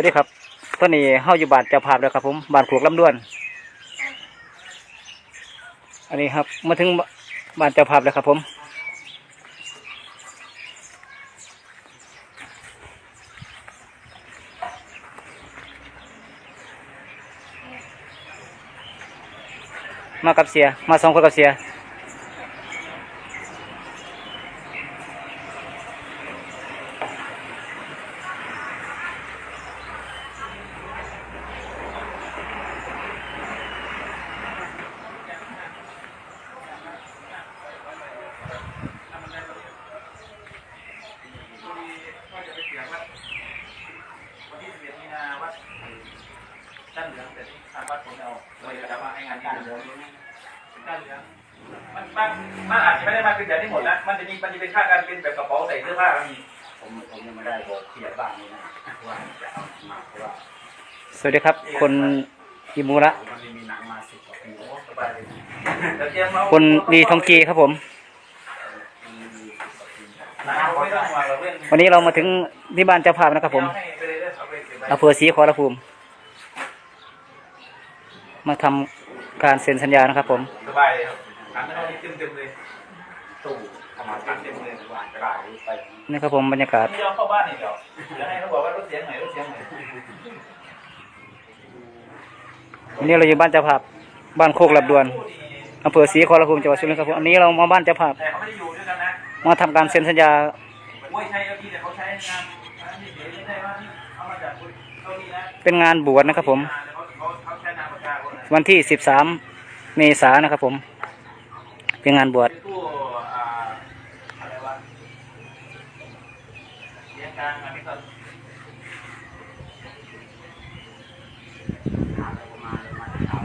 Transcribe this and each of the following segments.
วัสดีครับตอนนี้เฮาอยู่บ้านเจ้าภาพแล้วครับ ผมบ้านขวกลำดวน อันนี้ครับ มาถึงบ้านเจ้าภาพแล้วครับ ผมมากับเสีย มาสองคนกับเสีย ด้านเหลืองแต่ทางวัดผมเอาเลยจะมาให้งานด้านเหลืองด้านเหลืองมันมันมันอาจจะไม่ได้มาเป็นแบบนี้หมดนะมันจะมีมันจะเป็นค่าการเป็นแบบกระเป๋าใส่เสื้อผ้าก็มีผมผมยังไม่ได้บอกเสียบ้างนี่นะว่าจะเอามาเพราะว่าสวัสดีครับ คนอิมูระคนดีทองกีครับผม วันนี้เรามาถึงที่บ้านเจ้าภาพนะครับผมอำเภอศรีขอรภูมิ มาทำการเซ็นสัญญานะครับ ผมสบายเลยครับถังเท่านี้เต็มเต็มๆเลยตู้ทำมาตั้งเต็มเลยวางกระดาษไปนี่ครับผมบรรยากาศนี่เราเข้าบ้านนี่เดี๋ยวเดี๋ยวให้เขาบอกว่าลดเสียงหน่อยลดเสียงหน่อยวันนี้เราอยู่บ้านเจ้าภาพบ้านโคกลับดวนอำเภอศรีขอรภูมิจังหวัดสุรินทร์ครับผมอันนี้เรามาบ้านเจ้าภาพแต่เขาไม่ได้อยู่ด้วยกันนะมาทำการเซ็นสัญญามวยไทยเก้าอี้แต่เขาใช้งานอันนี้เดี๋ยวไม่ได้ว่าที่เอามาจากเก้าอี้นะเป็นงานบวชนะครับผม วันที่13เมษายนนะครับ ผม เป็นงานบวช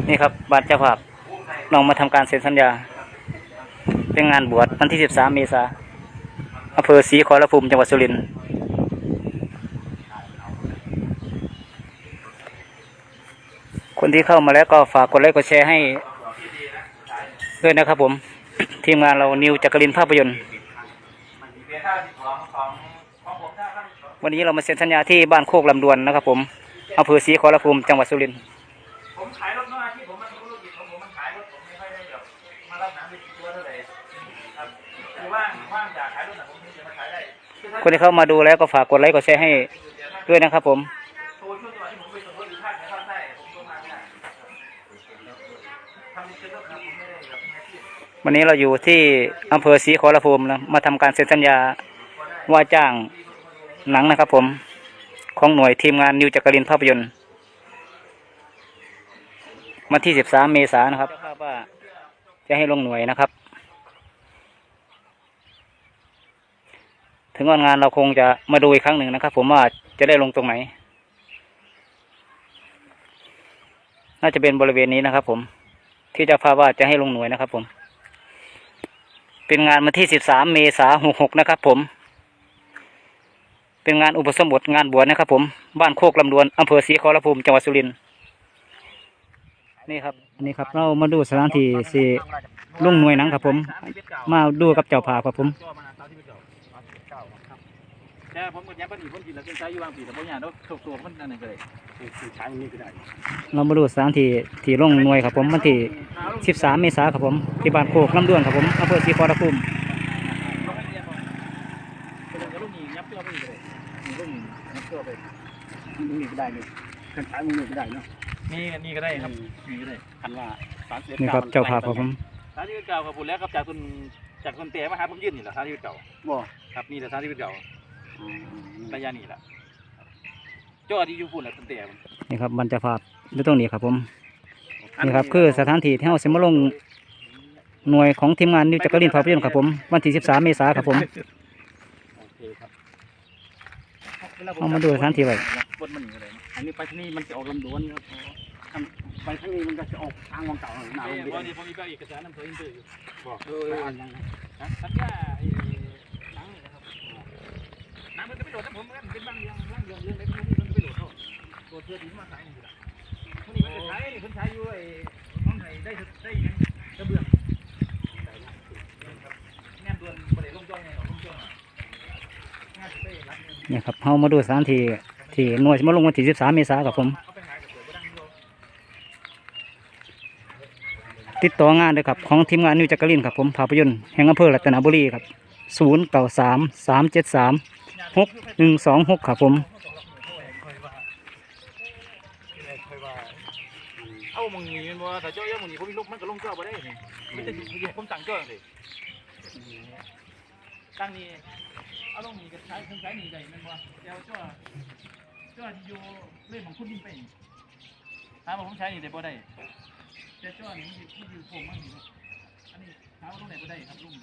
นี่ครับบ้านเจ้าภาพน้องมาทำการเซ็นสัญญา เป็นงานบวชวันที่ 13 เมษายนอำเภอศรีขอรภูมิจังหวัดสุรินทร์ คนที่เข้ามาแล้วก็ฝากกดไลค์กดแชร์ให้ด้วยนะครับผม ทีมงานเรานิวจักรินภาพยนตร์ วันนี้เรามาเซ็นสัญญาที่บ้านโคกลำดวนนะครับผมอำเภอศรีขอรภูมิจังหวัดสุรินทร์ผมขายรถน้อยที่ผมมันธุรกิจของผมมันขายรถผมไม่ค่อยได้แบบมารับน้ำไปกี่ตัวเท่าไหร่ครับคือว่างว่างจากขายรถแต่ผมถึงจะมาขายได้คนที่เข้ามาดูแล้วก็ฝากกดไลค์กดแชร์ให้ด้วยนะครับผม วันนี้เราอยู่ที่อำเภอศรีขอรภูมินะมาทำการเซ็นสัญญาว่าจ้างหนังนะครับผม ของหน่วยทีมงานนิวจักรินภาพยนตร์วันที่ 13 เมษายนนะครับว่าจะให้ลงหน่วยนะครับ ถึงวันงานเราคงจะมาดูอีกครั้งหนึ่งนะครับ ผมว่าจะได้ลงตรงไหน น่าจะเป็นบริเวณนี้นะครับ ผม ที่จะพาว่าจะให้ลงหน่วยนะครับ ผม เป็นงานวันที่13เมษายน66นะครับ ผม เป็นงานอุปสมบทงานบวชนะครับ ผม บ้านโคกลำดวนอำเภอศรีขอรภูมิจังหวัดสุรินทร์นี่ครับนี่ครับ เรามาดูสถานที่สิลงหน่วยหนังครับผม มาดูกับเจ้าภาพครับผม แต่ผมก็ยังปฏิผมกินแล้วเป็นใช้อยู่บางปีแต่บางอย่างแล้วถูกตัวมันอันนั้นก็เลยคือใช้นี่ก็ได้เรามาดูสถานที่ที่ลงหน่วยครับผมวันที่13 เมษายนครับผมที่บ้านโคกลำดวนครับผมอำเภอศรีขอรภูมิลูกหนียับเสื้อไปเลยลูกหนียับเสื้อไปมึงนี่ก็ได้นี่เครื่องใช้มึงนี่ก็ได้เนาะนี่นี่ก็ได้ครับนี่ก็ได้คันว่าสามสินี่ครับเจ้าภาพครับผมสถานที่เก่าครับผมแล้วครับจากต้นจากต้นเตะมาหาผมยื่นนี่แหละสถานที่เก่าบ่ครับนี่แหละสถานที่เก่า ระยะนี้แหละจอที่อยู่ฝุ่นแหละต้นเตะมันนี่ครับบรรจภาพอยู่ตรงนี้ครับผมนี่ครับคือสถานที่ที่เราสิมาลงหน่วยของทีมงานนิวจักรินทร์ภาพยนตร์ครับผมวันที่ 13 เมษายนครับผมโอเคครับเอามาดูสถานที่ไว้บนมันอยู่เลยอันนี้ไปที่นี่มันจะออกลำดวนครับทำไปที่นี่มันก็จะออกทางวังเก่าหน้าเอ้โรงยเรียนพอดีผมมีเอกสารนำตัวอินเตอร์อยู่บอกเอออันยังนะสัญญา มันจะไปโดดนะผมมันเป็นบางอย่างบางอย่างเรื่องเล็กน้อยมันจะไปโดดเท่าโดดเพื่อดีมาขายอยู่ละคนนี้มันจะยนี่คนขายอยู่ไอ้น้องไทยได้ได้ยังกระเบื้องงานด่วนประเดี๋ยวลงจ้อยไงลงจ้อยงานไปรับเงิเนี่ยครับเฮามาดูสถานที่ที่หน่วยมาลงวันที่สิ13เมษายนครับผม ติดต่องานเลยครับ ของทีมงานนิวจักรินครับผมภาพยนตร์แห่งอำเภอรัตนบุรีครับศูนย์เก้าสามสามเจ็ดสาม หกหนึ่งสองหกครับผมเอามึงนี่มันบ่ถ้าเจ้าเยอะมึงนี่ผมมีลูกมันก็ลงเจ้าบ่ได้นี่มันจะอยู่ผมสั่งเจ้าสิตั้งนี่เอาลงนี่ก็ใช้เครื่องใช้นี่ได้มันบ่เจ้าเจ้าเจ้าที่อยู่เล่นของคุณดินไปถามว่าผมใช้นี่ได้บ่ได้แต่เจ้านี่มันอยู่มันอยู่ผมมันนี่อันนี้ถามว่าตรงไหนบ่ได้ครับลุง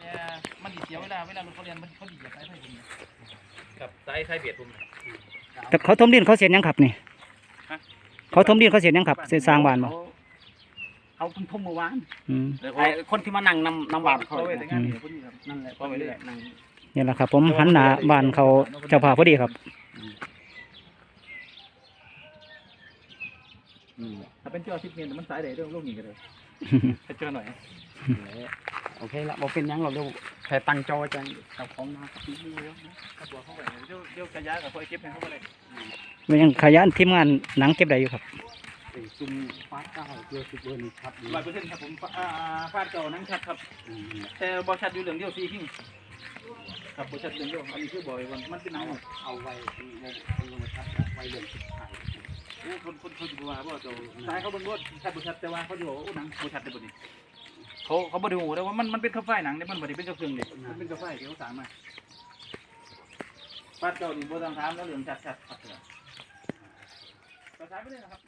แต่มันสิเสียเวลาเวลารถเขาเรียนมันเขาดีกับสายไฟผมกับสายไฟเบียดผมแต่เขาทมดินเขาเสียยังครับนี่ฮะเขาทมดินเขาเสียยังครับเสียสร้างบ้านบ่เขาเพิ่งทุ่มเมื่อวานอืมไอ้คนที่มานั่งนำนำบานเขาเขาไว้เนี่ยแต่งานนี่คนนี้ครับนั่นแหละเอาไว้เลยนั่งนี่แหละครับ ผมหันหน้าบ้านเขาเจ้าภาพพอดีครับอืมถ้าเป็นเจ้าสิบเมตรมันสายได้เรื่องลูกนี่ก็เลย ให้เจ้าหน่อยโอเคละบอกเป็นหยังเราเดี๋ยวแค่ตั้งจอจังเอาของมากับพี่ดูแล้วนะถ้าบอกเขาไปเดี๋ยวเดี๋ยวกระยากับคอยเก็บให้เขาไปเลยมันยังขยันทีมงานหนังเก็บได้อยู่ครับไอ้ซุ่มฟ้าเก้าเดือนสิบเดือนครับร้อยเปอร์เซ็นต์ครับผมอ่าฟาดเก่านั่งชัดครับอืมแต่บอชัดอยู่เหลืองเดียวซีคิงครับบอชัดเหลืองเดียวอันนี้คือบ่อยวันมันเป็นหนัเอางเอาไว้ในลงมาทับไว้เดือนสุดท้าย โอ้คนคนเขาอยู่ว่าบ่เจ้าสายเขาเบิ่งว่าชัดบ่ชัดแต่ว่าเขาอยู่ว่าโอ้หนังบ่ชัดแต่บ่นี่เขาเขาบ่ได้หูแต่ว่ามันมันเป็นกาแฟหนังเนี่ยมันบ่ได้เป็นกาแฟเครื่องเด็กมันเป็นกาแฟที่เขาสั่งมาฟาดเก่านี่บ่ต้องถามแล้วเหลืองชัดชัดครับภาษาไปเลยนะครับ